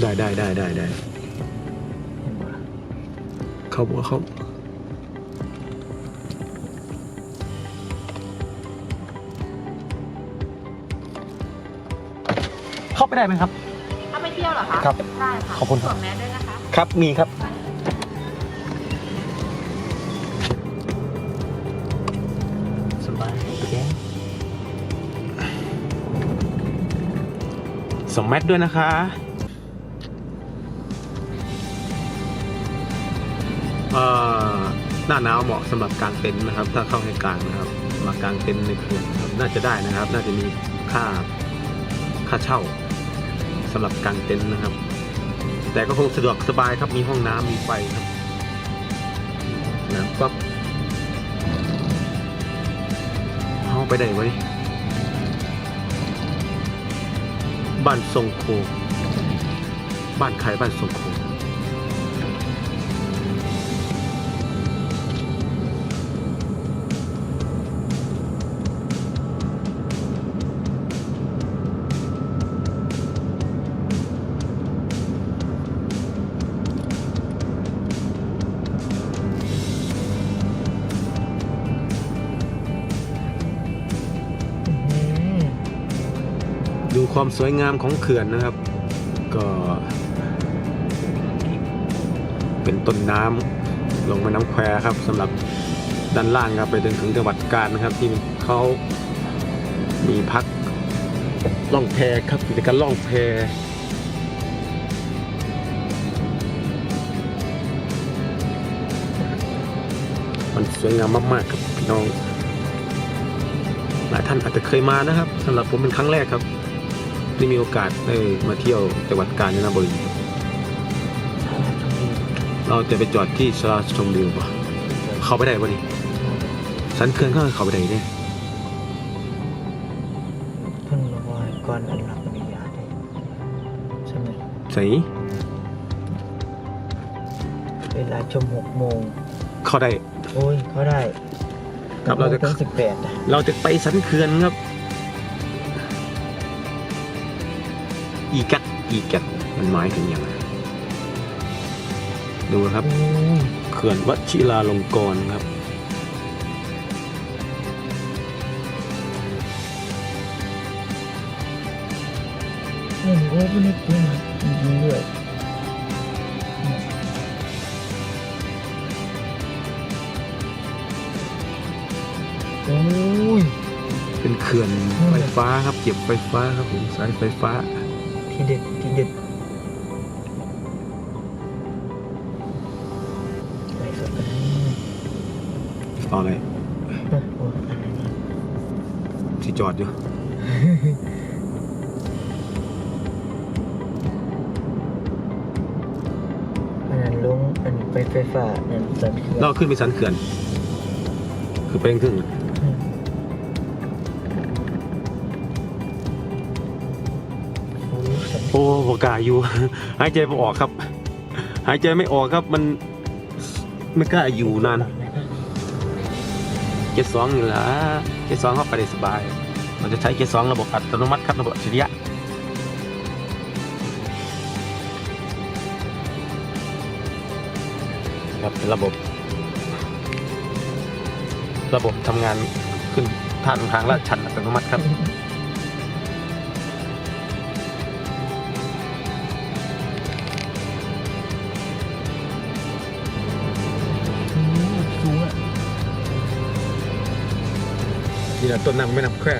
ได้ได้ได้ได้ได้เห็นบ่ล่ะเขาบอกว่าเขาเข้าไปได้ไหมครับถ้าไปเที่ยวเหรอคะครับได้ค่ะขอบคุณครับ สวมแมสด้วยนะคะ ครับมีครับ สบายแกสมแมทด้วยนะคะ หน้าหนาวเหมาะสำหรับกางเต็นท์นะครับ ถ้าเข้าให้กลางนะครับ มากางเต็นท์ในเขื่อนนะครับน่าจะได้นะครับ น่าจะมีค่าค่าเช่าสำหรับกางเต็นท์นะครับ แต่ก็คงสะดวกสบายครับมีห้องน้ำมีไฟครับน้ำปั๊บเข้าไปได้ไหมบ้านทรงโคบ้านใครบ้านทรงโค ความสวยงามของเขื่อนนะครับ ก็ เป็นต้นน้ำลงม่น้ำแควครับสำหรับด้านล่างครับไปจนถึงจังหวัดกาญนะครับ ที่เขามีพักล่องแพครับกิจการล่องแพมันสวยงามมากๆครับพี่น้อง หลายท่านอาจจะเคยมานะครับสำหรับผมเป็นครั้งแรกครับ ที่มีโอกาสได้มาเที่ยวจังหวัดกาญจนบุรีเราจะไปจอดที่สลาชมวิวปะเข้าไปได้ปะนี่สันเขื่อนเข้าเข้าไปได้เนี่ยเพิ่งระบายก่อนอันรับปริญญาได้ใช่ไหมใส่เวลาชมหกโมงเข้าได้ โอ้ย เขาได้ครับเราจะ ถึงสิบแปด เราจะไปสันเขื่อนครับ อีกักอีกักมันหมายถึงอย่างไรดูครับโอ้ยเขื่อนวชิราลงกรณ์ครับเล่นโอ้ไม่ได้จริงจริงๆด้วยโอ้ยเป็นเขื่อนไฟฟ้าครับ เก็บไฟฟ้าครับผมสายไฟฟ้า ทีเด็ดทีเด็ดไปสดกันนี่ต่ออะไรโอ้โหอะไรเนี่ยที่จอดอยู่ อันนั้นลงอันไปไฟฟ้าอันสันเขื่อนเราขึ้นไปสันเขื่อน คือไปครึ่งอืม โอ้บกาอยู่ หายใจไม่ออกครับ หายใจไม่ออกครับมันไม่กล้าอยู่นานเกียร์สองนี่แหละเกียร์สองเข้าไปได้สบาย เราจะใช้เกียร์สองระบบอัตโนมัติครับระบบอัจฉริยะครับเป็นระบบ ระบบทำงานขึ้นทางทางลาดชันอัตโนมัติครับ นี่แหละต้นน้ำไม่น้ำแคว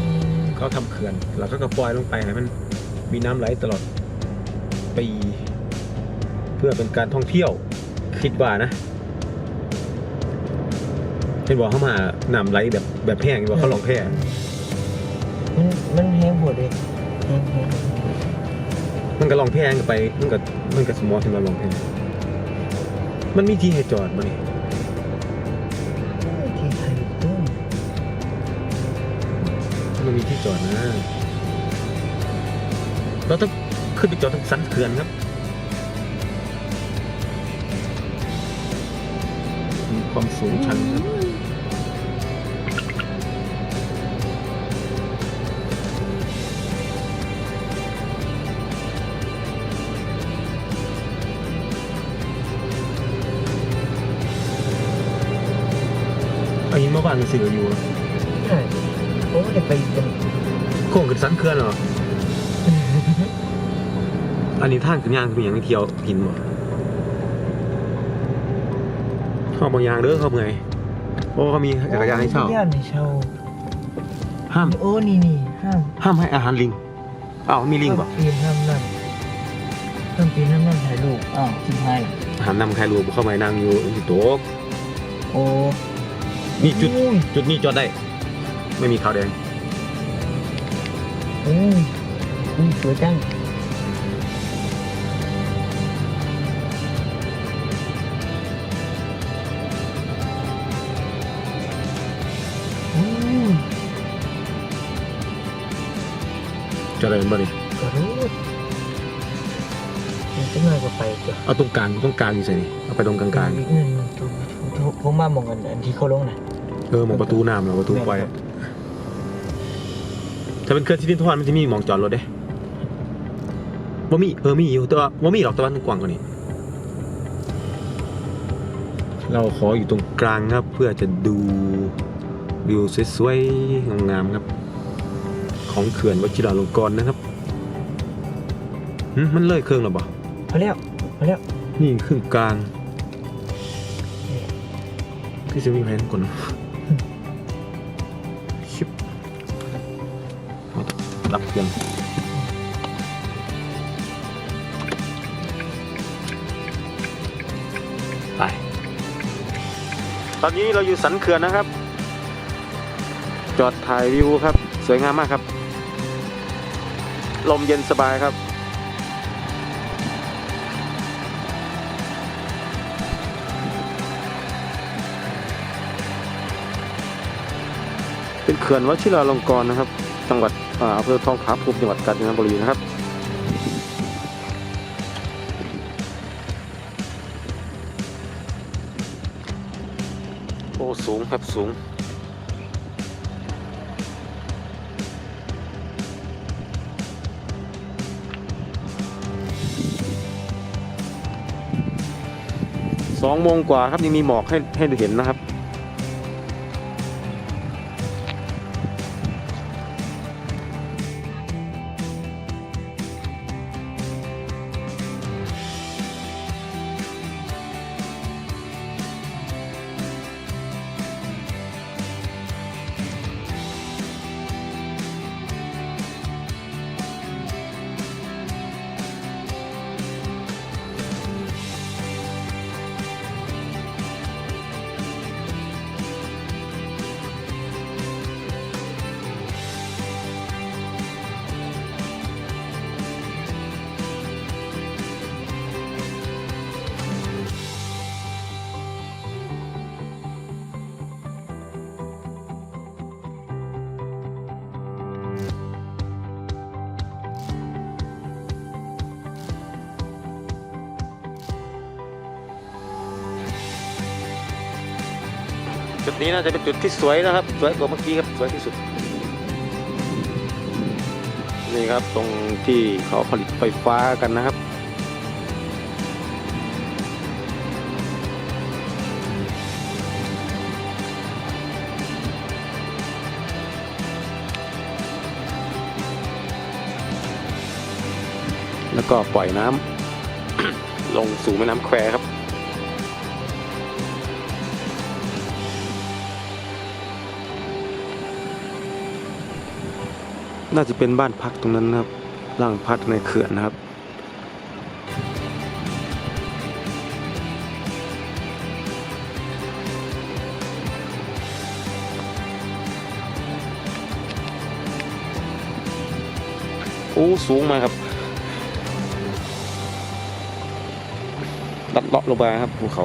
อืมเขาทำเขื่อนแล้วก็กระปล่อยลงไปให้มันมีน้ำไหลตลอดปีเพื่อเป็นการท่องเที่ยวคิดว่านะเห็นบอกเขามาน้ำไหลแบบแบบแห้งว่าเขาลองแพร่มันมันแห้งหมดเลยแห้งแห้งมันก็ลองแพร่กันไป มันก็มันก็สมอที่มาลองแพร่มันมีที่ให้จอดมานี่โมีที่จอดนะ เราต้องขึ้นไปจอดทั้งสันเขื่อนครับมีความสูงชันอันนี้เมื่อวานสื่ออยู่ ไม่ได้ไปยังโค้งขึ้นสันเขื่อนเหรอ อันนี้ท่านขึ้นยางขึ้นอย่างเที่ยวกินบ่ชอบบางอย่างเด้อเขาเมื่อยโอ้เขามีจักรยานให้เช่าจักรยานให้เช่าห้าม โอ้นี่นี่ห้ามห้ามให้อาหารลิงอ้าวมีลิงป่ะห้ามปีนห้ามนั่นห้ามปีนห้ามนั่นถ่ายรูปอ้าวจิมให้อาหารนำใครรู้เข้ามานั่งอยู่ที่โต๊ะโอ้นี่จุด อุ้ยจุดนี้จอดได้ ไม่มีขาวแดง อุ้ยอุ้ยสวยจังอุ้ยจอดได้เป็นบ่นี่กระโดดมันจะง่ายกว่าไปจ้ะเอาตรงกลางตรงกลางอยู่ใส่นี่เอาไปตรงกลางอีกหนึ่งตัวตัวผมมามองกันอันที่เขาลงนะๆเออหมองประตูน้ำเหรอประตูไฟ ถ้าเป็นเครื่องที่ดินทอดมันจะมีหมองจอดรถเด้ว่ามีเออมีอยู่แต่ว่าว่ามีหรอกแต่ว่ามันกว้างกว่านี้ เราขออยู่ตรงกลางครับ เพื่อจะดูวิวสวยๆงามๆครับ ของเขื่อนวชิราลงกรณ์นะครับหึมันเลยเครื่องหรอปะมาแล้วมาแล้วนี่ครึ่งกลางพี่จะมีแผนก่อน ดับเครื่องไป ตอนนี้เราอยู่สันเขื่อนนะครับ จอดถ่ายวิวครับ สวยงามมากครับ ลมเย็นสบายครับเป็นเขื่อนวชิราลงกรณ์นะครับ จังหวัดอำเภอทองผาภูมิจังหวัดกาญจนบุรีนะครับโอ้สูงครับสูงสองโมงกว่าครับยังมีหมอกให้ให้เห็นนะครับ จุดนี้น่าจะเป็นจุดที่สวยนะครับ สวยกว่าเมื่อกี้ครับสวยที่สุด นี่ครับตรงที่เขาผลิตไฟฟ้ากันนะครับแล้วก็ปล่อยน้ำลงสู่แม่น้ำแควครับ น่าจะเป็นบ้านพักตรงนั้นนะครับร่างพักในเขื่อนนะครับ โอ้สูงมากครับตัดเลาะลงมาครับภูเขา